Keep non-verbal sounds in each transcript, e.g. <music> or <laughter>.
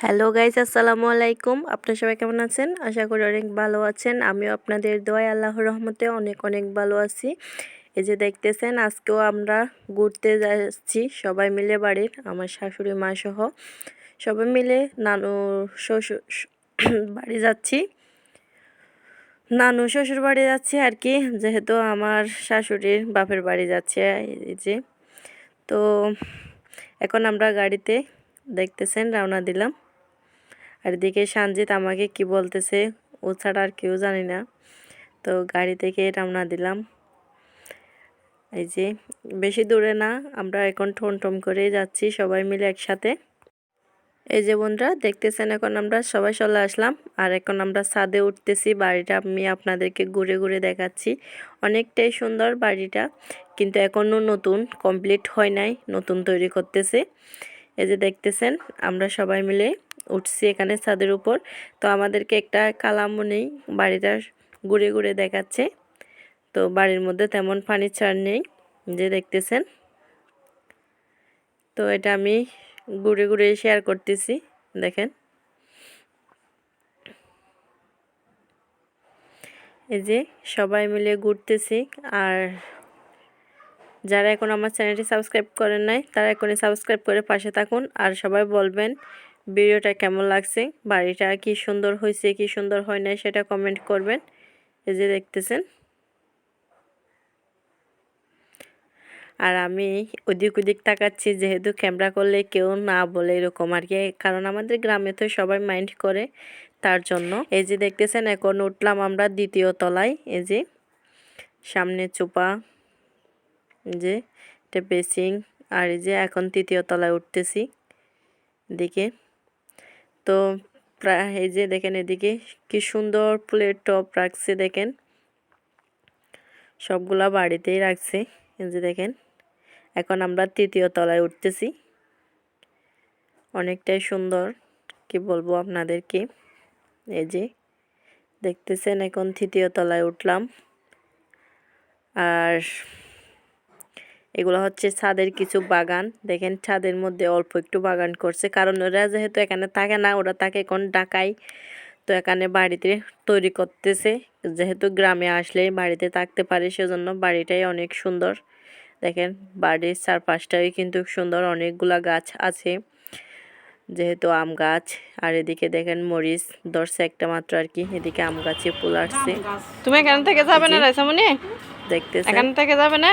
Hello guys আসসালামু আলাইকুম। আপনার সবাই কেমন আছেন? আশা করি অনেক ভালো আছেন। আমিও আপনাদের দোয়ায় আল্লাহর রহমতে অনেক অনেক ভালো আছি। এই যে দেখতেছেন, আজকেও আমরা ঘুরতে যাচ্ছি সবাই মিলে বাড়ির, আমার শাশুড়ি, মা সহ। সবাই মিলে নানু শ্বশুর <coughs> বাড়ি যাচ্ছি। নানু শ্বশুর বাড়ি যাচ্ছি আর কি, যেহেতু আমার শাশুড়ির বাপের বাড়ি যাচ্ছে এই যে। তো এখন আমরা গাড়িতে দেখতেছেন, রওনা দিলাম। আর এদিকে সানজিৎ আমাকে কি বলতেছে, ও ছাড়া আর কেউ জানি না। তো গাড়ি থেকে রওনা দিলাম। এই যে, বেশি দূরে না, আমরা এখন ঠোন ঠোন করে যাচ্ছি, সবাই মিলে একসাথে। এই যে বন্ধুরা, দেখতেছেন এখন আমরা সবাই চলে আসলাম। আর এখন আমরা ছাদে উঠতেছি, বাড়িটা আমি আপনাদেরকে ঘুরে ঘুরে দেখাচ্ছি। অনেকটাই সুন্দর বাড়িটা, কিন্তু এখনও নতুন কমপ্লিট হয় নাই, নতুন তৈরি করতেছে। এই যে দেখতেছেন, আমরা সবাই মিলে উঠছি এখানে ছাদের উপর। তো আমাদেরকে একটা কালামুনি বাড়িটা ঘুরে ঘুরে দেখাচ্ছে। তো বাড়ির মধ্যে তেমন ফার্নিচার নেই, যে দেখতেছেন। তো এটা আমি ঘুরে ঘুরে শেয়ার করতেছি, দেখেন। এই যে সবাই মিলে ঘুরতেছি, আর যারা এখন আমার চ্যানেলটি সাবস্ক্রাইব করেন নাই, তারা এখনই সাবস্ক্রাইব করে পাশে থাকুন, আর সবাই বলবেন ভিডিওটা কেমন লাগছে? বাড়িটা কি সুন্দর হয়েছে, কি সুন্দর হয় নাই সেটা কমেন্ট করবেন। এই যে দেখতেছেন। আর আমি ওদিক ওদিক তাকাচ্ছি, যেহেতু ক্যামেরা করলে কেউ না বলে এরকম আর কি, কারণ আমাদের গ্রামে তো সবাই মাইন্ড করে তার জন্য। এই যে দেখতেছেন, এখন উঠলাম আমরা দ্বিতীয় তলায়। এই যে সামনে চোপা যে এটা বেসিং আর এই যে এখন তৃতীয় তলায় উঠতেছি। দিকে তো প্রায় এই যে দেখেন এদিকে, কি সুন্দর প্লেট টপ রাখছে দেখেন। সবগুলা বাড়িতেই রাখছে, এই যে দেখেন। এখন আমরা তৃতীয় তলায় উঠতেছি। অনেকটাই সুন্দর, কি বলব আপনাদেরকে। এই যে, দেখতেছেন এখন তৃতীয় তলায় উঠলাম। আর এগুলো হচ্ছে ছাদের কিছু বাগান। দেখেন ছাদের মধ্যে অল্প একটু বাগান করছে কারণ ওরা যেহেতু এখানে থাকে না ওরা থাকে এখন ঢাকায়। তো এখানে বাড়িতে তৈরি করতেছে যেহেতু গ্রামে আসলে বাড়িতে থাকতে পারে সেজন্য বাড়িটাই অনেক সুন্দর। দেখেন বাড়ির চারপাশটাই কিন্তু সুন্দর অনেকগুলা গাছ আছে যেহেতু আম গাছ। আর এদিকে দেখেন মরিচ ধরছে একটা মাত্র আর কি এদিকে আম গাছে ফুল আসছে। তুমি এখান থেকে যাবে না রাইসামনি দেখতেছে এখান থেকে যাবে না?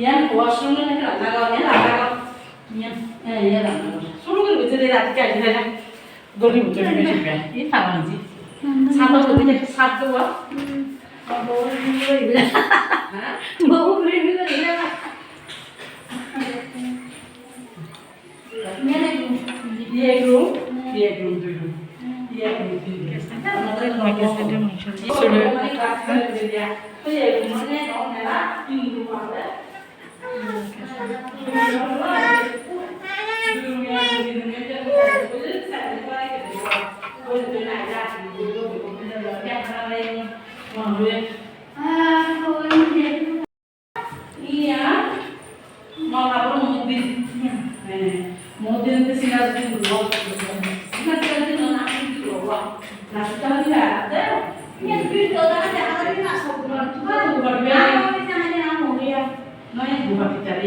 ইয়ান ওয়াশরুমে নাকি রান্না করা ইয়ান রান্না করা। ইয়ান হ্যাঁ ইয়ান রান্না করা। শুরু করে ভিতরে রাত কাজ দেয় না? গলি ভিতরে বেশি পায় এই থাকা নিজি সাদা তো দিকে সাদ দেওয়া বউ রেডি করে দিলে দিয়ে রুম দিয়ে রুম দুই রুম দিয়ে রুম দুই ಕಲಿತಿದ್ಯಾ ಮೊನ್ನೆ ನೋಡ್ನೆಲ್ಲ ಹಿಂಗೆ ಮಾಡಿದೆ mau apa mau mobil nah, mobil ke sini harus dulu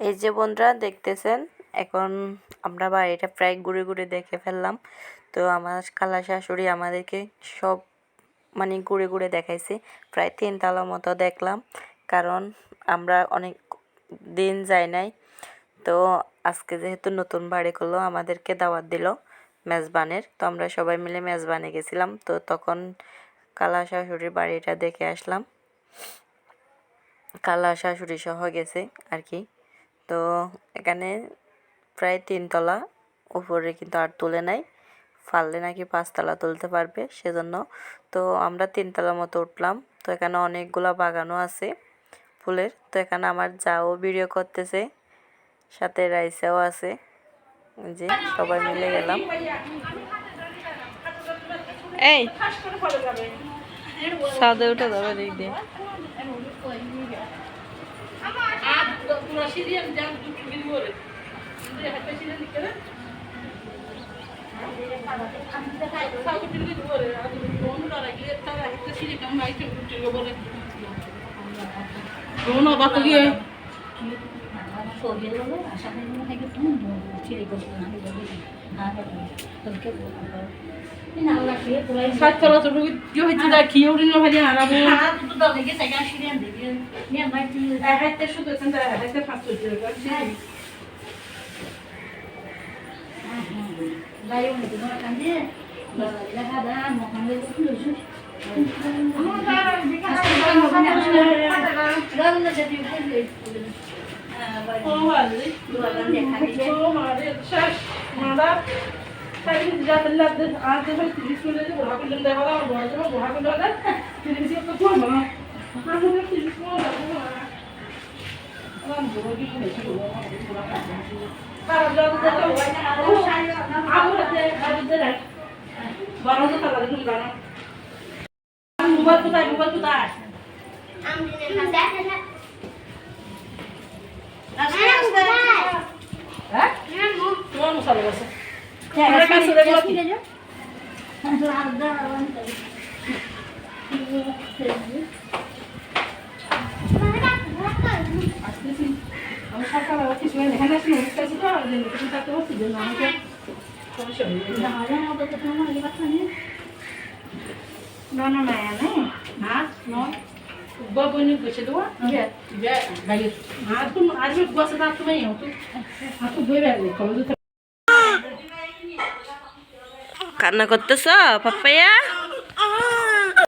এই যে বন্ধুরা, দেখতেছেন? এখন আমরা বাড়িটা প্রায় ঘুরে ঘুরে দেখে ফেললাম। তো আমার খালা শাশুড়ি আমাদেরকে সব মানে ঘুরে ঘুরে দেখাইছে। প্রায় তিন তলা মতো দেখলাম, কারণ আমরা অনেক দিন যাই নাই। তো আজকে যেহেতু নতুন বাড়ি করল, আমাদেরকে দাওয়াত দিল মেজবানের। তো আমরা সবাই মিলে মেজবানে গেছিলাম। তো তখন কালা শাশুড়ির বাড়িটা দেখে আসলাম। কালা শাশুড়ি সহ গেছে আর কি। তো এখানে প্রায় তিনতলা উপরে কিন্তু আর তুলে নাই। পারলে নাকি পাঁচতলা তুলতে পারবে সেজন্য। তো আমরা তিনতলা মতো উঠলাম। তো এখানে অনেকগুলো বাগানও আছে ফুলের। তো এখানে আমার যাও ভিডিও করতেছে, সাথে রাইসাও আছে। যে সবাই মিলে গেলাম। এই সাদে উঠে যাবে দিক কোনো বাপু গিয়ে সাততলা তো কি হয়েছে যা খেয়ে উঠি না ভাই হারাবো হাইতে শুধু এখান থেকে হাইতে ফাঁস করতে মোবাইল কোথায় মোবাইল কোথায় হ্যাঁ তোমার মশালা গেছে আমার কাছে দেখল কি আসতেছি আমি সকালে অফিস এখানে আসলে আছে তো আর তুমি থাকতে পারছি জন্য আমাকে সমস্যা হয়ে গেছে বাবুনি গেছে দেওয়া বাইরে আর তুমি আজকে বসে থাক তুমি তো আর তো বই বেড়ে কলেজে কান্না করতেছ পাপ্পাইয়া